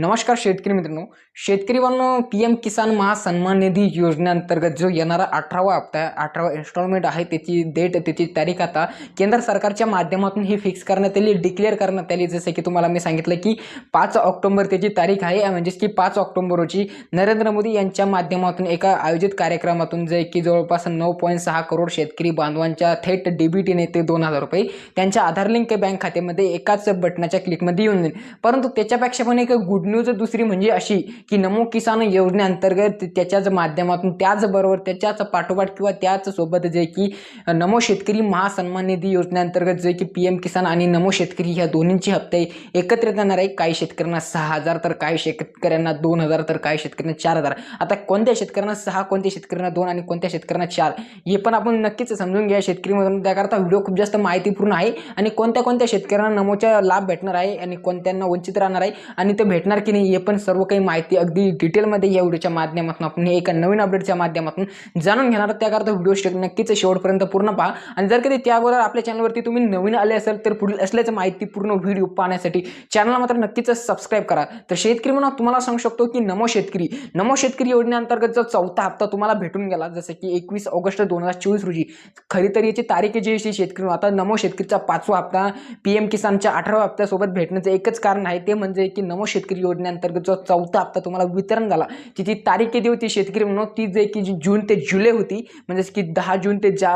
नमस्कार शेतकरी मित्रांनो. शेतकरी बांधव पी एम किसान महासन्मान निधी योजनेअंतर्गत जो येणारा अठरावा हप्ता आहे अठरावा इन्स्टॉलमेंट आहे त्याची डेट त्याची तारीख आता केंद्र सरकारच्या माध्यमातून ही फिक्स करण्यात आली डिक्लेअर करण्यात आली. जसं की तुम्हाला मी सांगितलं की पाच ऑक्टोबर त्याची तारीख आहे म्हणजेच की पाच ऑक्टोंबर रोजी नरेंद्र मोदी यांच्या माध्यमातून एका आयोजित कार्यक्रमातून जे की जवळपास नऊ पॉईंट सहा करोड शेतकरी बांधवांच्या थेट डीबीटीने ते दोन हजार रुपये त्यांच्या आधार लिंक बँक खात्यामध्ये एकाच बटनाच्या क्लिकमध्ये येऊन जाईल. परंतु त्याच्यापेक्षा पण एक गुड न्यूज दुसरी म्हणजे अशी की नमो किसान योजनेअंतर्गत त्याच्याच माध्यमातून त्याचबरोबर त्याच्याच पाठोपाठ किंवा त्याच सोबत जे की नमो शेतकरी महासन्मान निधी योजनेअंतर्गत जे की पी एम किसान आणि नमो शेतकरी ह्या दोन्हींचे हप्ते एकत्रित येणार आहे. काही शेतकऱ्यांना सहा हजार तर काही शेतकऱ्यांना दोन हजार तर काही शेतकऱ्यांना चार हजार. आता कोणत्या शेतकऱ्यांना सहा कोणत्या शेतकऱ्यांना दोन आणि कोणत्या शेतकऱ्यांना चार? हे पण आपण नक्कीच समजून घ्या शेतकरीमधून. त्याकरता व्हिडिओ खूप जास्त माहितीपूर्ण आहे आणि कोणत्या कोणत्या शेतकऱ्यांना नमोचा लाभ भेटणार आहे आणि कोणत्यांना वंचित राहणार आहे आणि ते भेटणार की नाही हे पण सर्व काही माहिती अगदी डिटेलमध्ये या व्हिडिओच्या माध्यमातून आपण हे एका नवीन अपडेटच्या माध्यमातून जाणून घेणार त्याकरता व्हिडिओ शेक नक्कीच शेवटपर्यंत पूर्ण पहा. आणि जर कधी त्याबरोबर आपल्या चॅनलवरती तुम्ही नवीन आले असेल तर पुढील असल्याचं माहिती पूर्ण व्हिडिओ पाहण्यासाठी चॅनलला मात्र नक्कीच सबस्क्राईब करा. तर शेतकरी म्हणून तुम्हाला सांगू शकतो की नमो शेतकरी. नमो शेतकरी योजनेअंतर्गत जो चौथा हप्ता तुम्हाला भेटून गेला जसं की एकवीस ऑगस्ट दोन हजार चोवीस रोजी. खरी तर याची तारीख जी आहे शेतकरी आता नमो शेतकरीचा पाचवा हप्ता पीएम किसानच्या अठराव्या हप्त्यासोबत भेटण्याचं एकच कारण आहे ते म्हणजे की नमो शेतकरी योजनेअंतर्गत जो चौथा हप्ता तुम्हाला वितरण झाला तिची तारीख किती होती शेतकरी म्हणून? ती जे की जून ते जुलै होती म्हणजेच की दहा जून ते जा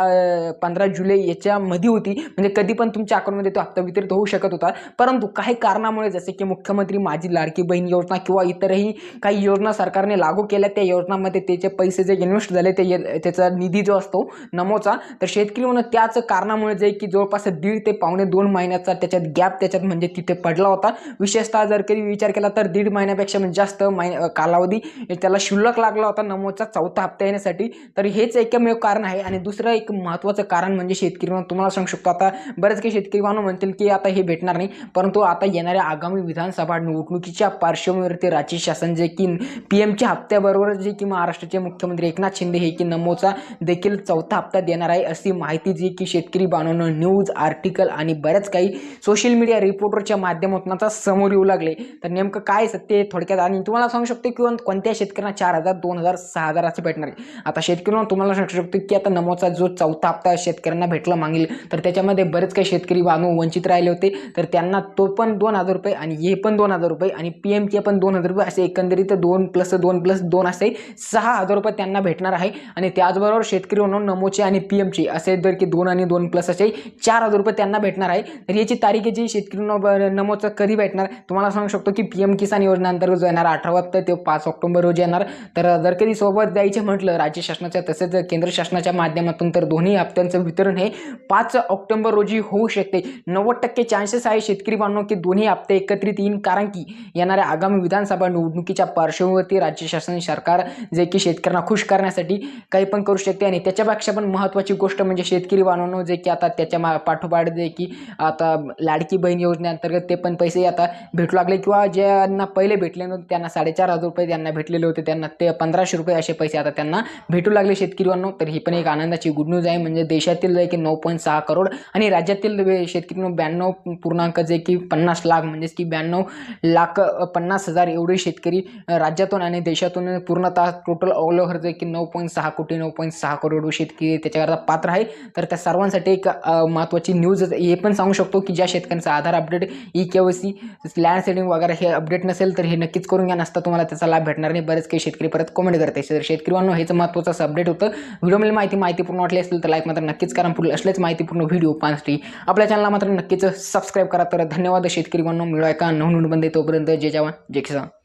पंधरा जुलै याच्यामध्ये होती म्हणजे कधी पण तुमच्या अकाउंटमध्ये तो हप्ता वितरित होऊ शकत होता. परंतु काही कारणामुळे जसे की मुख्यमंत्री माझी लाडकी बहीण योजना किंवा इतरही काही योजना सरकारने लागू केल्या त्या योजनामध्ये त्याचे पैसे जे इन्व्हेस्ट झाले ते त्याचा निधी जो असतो नमोचा तर शेतकरी म्हणून त्याच कारणामुळे जे की जवळपास दीड ते पावणे दोन महिन्याचा त्याच्यात गॅप त्याच्यात म्हणजे तिथे पडला होता. विशेषतः जर कधी विचार केला तर दीड महिन्यापेक्षा म्हणजे जास्त महिने कालावधी. म्हणजे त्याला शुल्लक लागला होता नमोचा चौथा हप्ता येण्यासाठी. तर हेच एकमेव कारण आहे. आणि दुसरं एक महत्त्वाचं कारण म्हणजे शेतकरी म्हणून तुम्हाला सांगू शकतो आता. बरेच काही शेतकरी बांधव म्हणतील की आता हे भेटणार नाही. परंतु आता येणाऱ्या आगामी विधानसभा निवडणुकीच्या पार्श्वभूमीवरती राज्य शासन जे की पी एमच्या हप्त्याबरोबर जे की महाराष्ट्राचे मुख्यमंत्री एकनाथ शिंदे हे की नमोचा देखील चौथा हप्ता देणार आहे अशी माहिती जी की शेतकरी बांधवांनो न्यूज आर्टिकल आणि बऱ्याच काही सोशल मीडिया रिपोर्टरच्या माध्यमातून आता समोर येऊ लागले. तर नेमकं काय सत्य थोडक्यात आणि तुम्हाला सांगू शकतो किंवा कोणत्या शेतकऱ्यांना चार हजार दोन हजार सहा हजार असे भेटणार आहे. आता शेतकऱ्यांना तुम्हाला सांगू शकतो की आता नमोचा जो चौथा हप्ता शेतकऱ्यांना भेटला मागील तर त्याच्यामध्ये बरेच काही शेतकरी बांधव वंचित राहिले होते. तर त्यांना तो पण दोन हजार रुपये आणि हे पण दोन हजार रुपये आणि पी एमचे पण दोन हजार रुपये असे एकंदरीत दोन प्लस दोन प्लस दोन असे सहा हजार रुपये त्यांना भेटणार आहे. आणि त्याचबरोबर शेतकरी म्हणून नमोचे आणि पी एमचे असे जर की दोन आणि दोन प्लस असे चार हजार रुपये त्यांना भेटणार आहे. तर याची तारीख जी शेतकरी न- नमोचं कधी भेटणार? तुम्हाला सांगू शकतो की पी एम किसान योजनेअंतर्गत जो येणार अठरावा हप्ता ते पाच ऑक्टोबर रोजी येणार. तर जर कधी सोबत द्यायचे म्हटलं राज्य शासनाच्या तसेच केंद्र शासनाच्या माध्यमातून तर दोन्ही हप्त्यांचं वितरण हे पाच ऑक्टोबर रोजी होऊ शकते. नव्वद टक्के चान्सेस आहे शेतकरी बांधव की दोन्ही हप्ते एकत्रित येईन कारण की येणाऱ्या आगामी विधानसभा निवडणुकीच्या पार्श्वभूमीवरती राज्य शासन सरकार जे की शेतकऱ्यांना खुश करण्यासाठी काही पण करू शकते. आणि त्याच्यापेक्षा पण महत्त्वाची गोष्ट म्हणजे शेतकरी बांधवांनो जे की आता त्याच्या मा पाठोपाठ जे की आता लाडकी बहीण योजनेअंतर्गत ते पण पैसे आता भेटू लागले किंवा ज्या ज्यांना पहिले भेटले नव्हते त्यांना साडेचार हजार रुपये त्यांना भेटलेले होते त्यांना ते पंधराशे रुपये असे पैसे आता त्यांना भेटू लागले शेतकरी तर ही पण एक आनंदाची गुड न्यूज आहे. म्हणजे देशातील जे की नऊ पॉईंट सहा करोड आणि राज्यातील शेतकरी ब्याण्णव पूर्णांक जे की पन्नास लाख म्हणजेच की ब्याण्णव लाख पन्नास हजार एवढे शेतकरी राज्यातून आणि देशातून पूर्णतः टोटल ऑल ओव्हर जे की नऊ पॉईंट सहा कोटी नऊ पॉईंट सहा करोड शेतकरी त्याच्याकरता पात्र आहे. तर त्या सर्वांसाठी एक महत्त्वाची न्यूज हे पण सांगू शकतो की ज्या शेतकऱ्यांचा Aadhaar update e K Y C land setting वगैरे हे अपडेट नसेल तर हे नक्कीच करून घ्या. नसता तुम्हाला त्याचा लाभ भेटणार नाही. बरेच काही शेतकरी परत कमेंट करते तर शेतकऱ्यांनो हेच महत्त्वाचं असं अपडेट होतं. व्हिडिओमध्ये माहिती माहितीपूर्ण वाटली असेल तर लाईक मात्र नक्कीच करा. पुढे असलेच माहितीपूर्ण व्हिडिओ पाहण्यासाठी आपल्या चॅनलला मात्र नक्कीच सबस्क्राईब करा. तर धन्यवाद शेतकरी बनवून मिळवा का नवनून बंद तोपर्यंत. जय जवान. जय किसान.